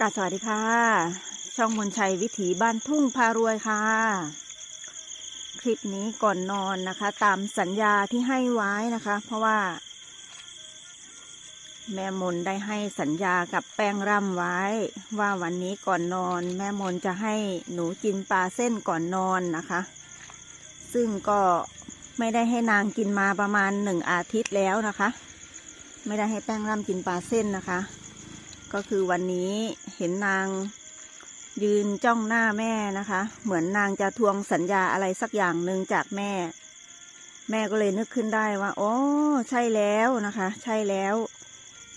กาสวัสดีค่ะ ช่องมนชัยวิถีบ้านทุ่งพารวยค่ะ คลิปนี้ก่อนนอนนะคะ ตามสัญญาที่ให้ไว้นะคะ เพราะว่า แม่มนได้ให้สัญญากับแป้งร่ำไว้ ว่าวันนี้ก่อนนอน แม่มนจะให้หนูกินปลาเส้นก่อนนอนนะคะ ซึ่งก็ไม่ได้ให้นางกินมาประมาณหนึ่งอาทิตย์แล้วนะคะ ไม่ได้ให้แป้งร่ำกินปลาเส้นนะคะ ก็คือวันนี้เห็นนางยืนจ้องหน้าแม่นะคะ เหมือนนางจะทวงสัญญาอะไรสักอย่างหนึ่งจากแม่ แม่ก็เลยนึกขึ้นได้ว่าโอ๋อใช่แล้วนะคะ ใช่แล้ว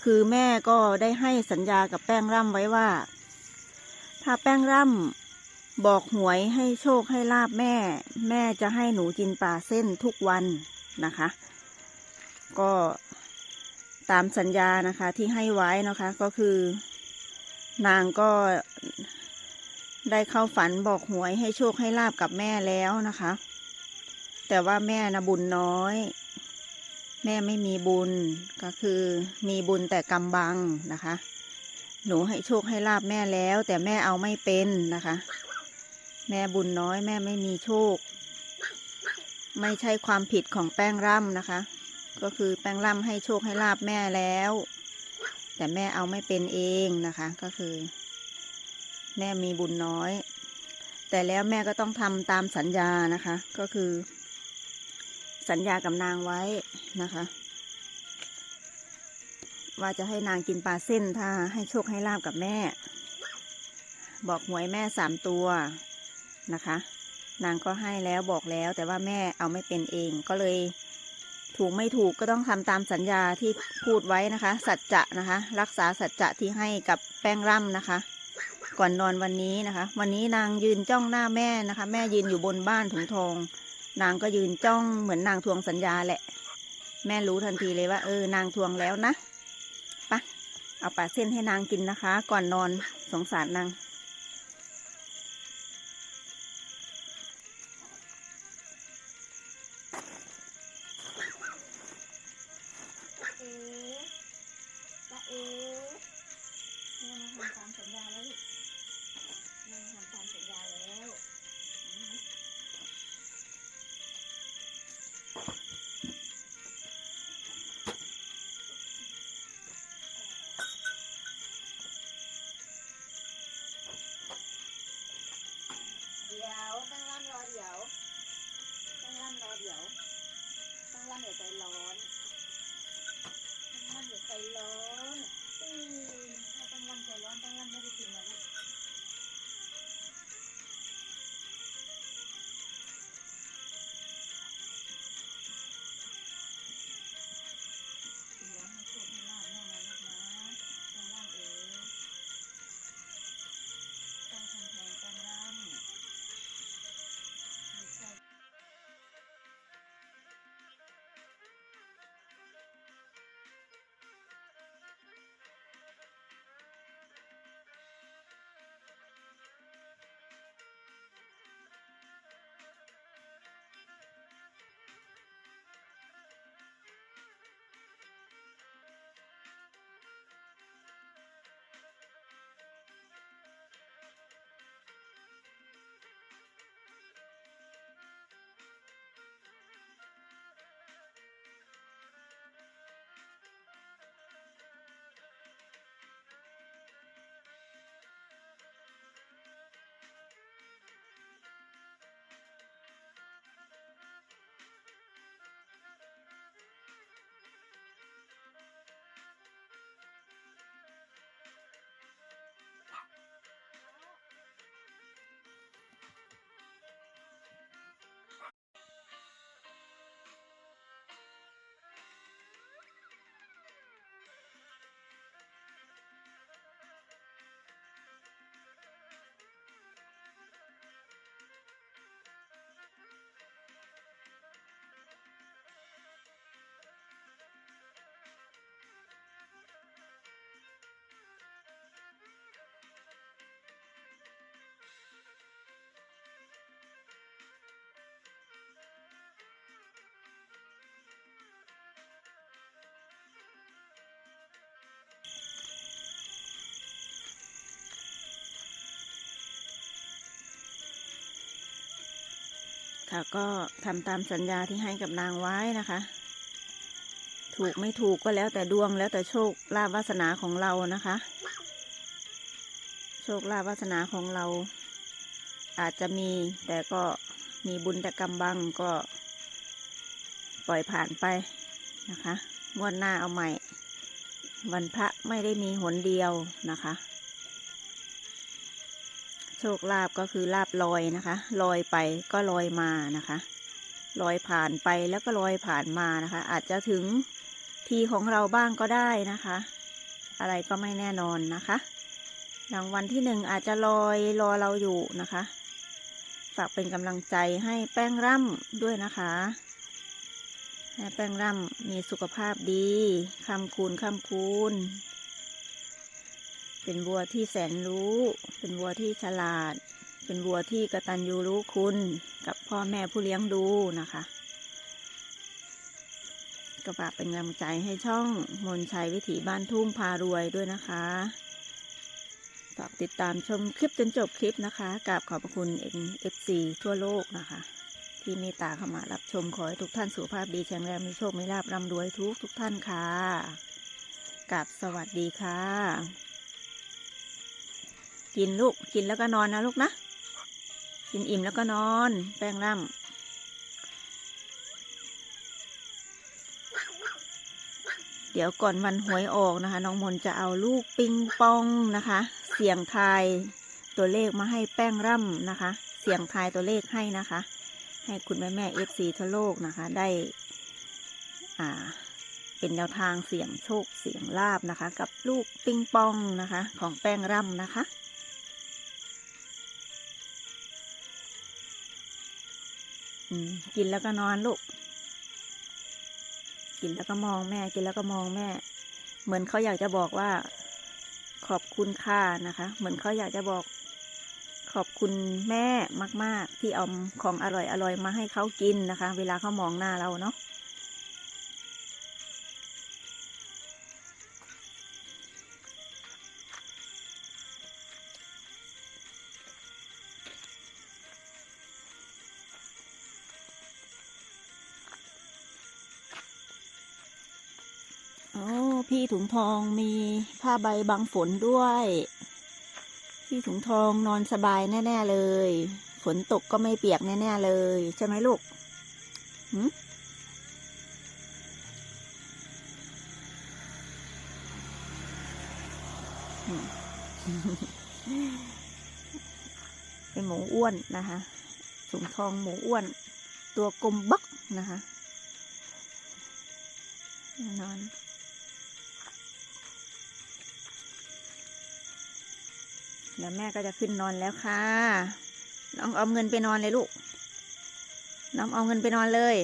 คือแม่ก็ได้ให้สัญญากับแป้งร่ำไว้ว่า ถ้าแป้งร่ำบอกหวยให้โชคให้ลาบแม่ แม่จะให้หนูกินปลาเส้นทุกวันนะคะ ก็ ตามสัญญานะคะที่ให้ไว้นะคะก็คือ นางก็ได้เข้าฝันบอกหวยให้โชคให้ลาบกับแม่แล้วนะคะ แต่ว่าแม่นะบุญน้อย แม่ไม่มีบุญก็คือมีบุญแต่กำบังนะคะ หนูให้โชคให้ลาบแม่แล้ว แต่แม่เอาไม่เป็นนะคะ แม่บุญน้อยแม่ไม่มีโชค ไม่ใช่ความผิดของแป้งร่ำนะคะ ก็คือแป้งร่ำให้โชคให้ลาบแม่แล้ว แต่แม่เอาไม่เป็นเองนะคะ ก็คือ แม่มีบุญน้อย แต่แล้วแม่ก็ต้องทำตามสัญญานะคะ ก็คือ สัญญากับนางไว้นะคะ ว่าจะให้นางกินปลาเส้นถ้าให้โชคให้ลาบกับแม่ บอกหวยแม่สามตัวนะคะ นางก็ให้แล้วบอกแล้วแต่ว่าแม่เอาไม่เป็นเองก็เลย ถูกไม่ถูกก็ต้องทำตามสัญญาที่พูดไว้นะคะ สัจจะนะคะ รักษาสัจจะที่ให้กับแป้งร่ำนะคะ ก่อนนอนวันนี้นะคะ วันนี้นางยืนจ้องหน้าแม่นะคะ แม่ยืนอยู่บนบ้านถุงทอง นางก็ยืนจ้องเหมือนนางทวงสัญญาแหละ แม่รู้ทันทีเลยว่า เออนางทวงแล้วนะปะเอาปลาเส้นให้นางกินนะคะ ก่อนนอนสงสารนาง ค่ะก็ทำตามสัญญาที่ให้กับนางไว้นะคะ ถูกไม่ถูกก็แล้วแต่ดวงแล้วแต่โชคลาภวาสนาของเรานะคะ โชคลาภวาสนาของเรา อาจจะมีแต่ก็มีบุญแต่กำบังก็ ปล่อยผ่านไปนะคะงวดหน้าเอาใหม่ วันพระไม่ได้มีหนเดียวนะคะ โชคลาภก็คือลาบลอยนะคะ ลอยไปก็ลอยมานะคะ ลอยผ่านไปแล้วก็ลอยผ่านมานะคะ อาจจะถึงทีของเราบ้างก็ได้นะคะ อะไรก็ไม่แน่นอนนะคะรางวัลที่หนึ่งอาจจะลอยรอเราอยู่นะคะ ฝากเป็นกำลังใจให้แป้งร่ำด้วยนะคะให้แป้งร่ำมีสุขภาพดีคำคูณคำคูณ เป็นวัวที่แสนรู้ เป็นวัวที่ฉลาด เป็นวัวที่กระตัญญูรู้คุณ กับพ่อแม่ผู้เลี้ยงดูนะคะก็ฝากเป็นกำลังใจให้ช่องมนชัยวิถีบ้านทุ่งพารวยด้วยนะคะฝากติดตามชมคลิปจนจบคลิปนะคะกราบขอบพระคุณเอ็นเอฟซีทั่วโลกนะคะ ที่เมตตาเข้ามารับชมขอให้ทุกท่านสุขภาพดีแข็งแรงมีโชคมีลาบร่ำรวยทุกทุกท่านค่ะกราบสวัสดีค่ะ กินลูก กินแล้วก็นอนนะลูกนะ กินอิ่มแล้วก็นอน แป้งร่ำเดี๋ยวก่อนวันหวยออกนะคะ น้องมนจะเอาลูกปิงปองนะคะ เสียงทายตัวเลขมาให้แป้งร่ำนะคะ เสียงทายตัวเลขให้นะคะ ให้คุณแม่แม่เอฟซีทั่วโลกนะคะ ได้อ่าเป็นแนวทางเสียงโชคเสียงลาบนะคะ กับลูกปิงปองนะคะ ของแป้งร่ำนะคะ อืม กินแล้วก็นอนลูก กินแล้วก็มองแม่ กินแล้วก็มองแม่ เหมือนเขาอยากจะบอกว่า ขอบคุณค่านะคะ เหมือนเขาอยากจะบอก ขอบคุณแม่มาก ๆ ที่เอาของอร่อยอร่อยมาให้เขากินนะคะ เวลาเขามองหน้าเราเนาะ โอ้พี่ถุงทองมีผ้าใบบังฝนด้วย พี่ถุงทองนอนสบายแน่ ๆ เลย ฝนตกก็ไม่เปียกแน่ๆเลย ใช่ไหมลูกหืเป็นหมูอ้วนนะคะถุงทองหมูอ้วน ตัวกลมบักนะคะนอน เดี๋ยวแม่ก็จะขึ้นนอนแล้วค่ะ น้องเอาเงินไปนอนเลยลูก น้องเอาเงินไปนอนเลย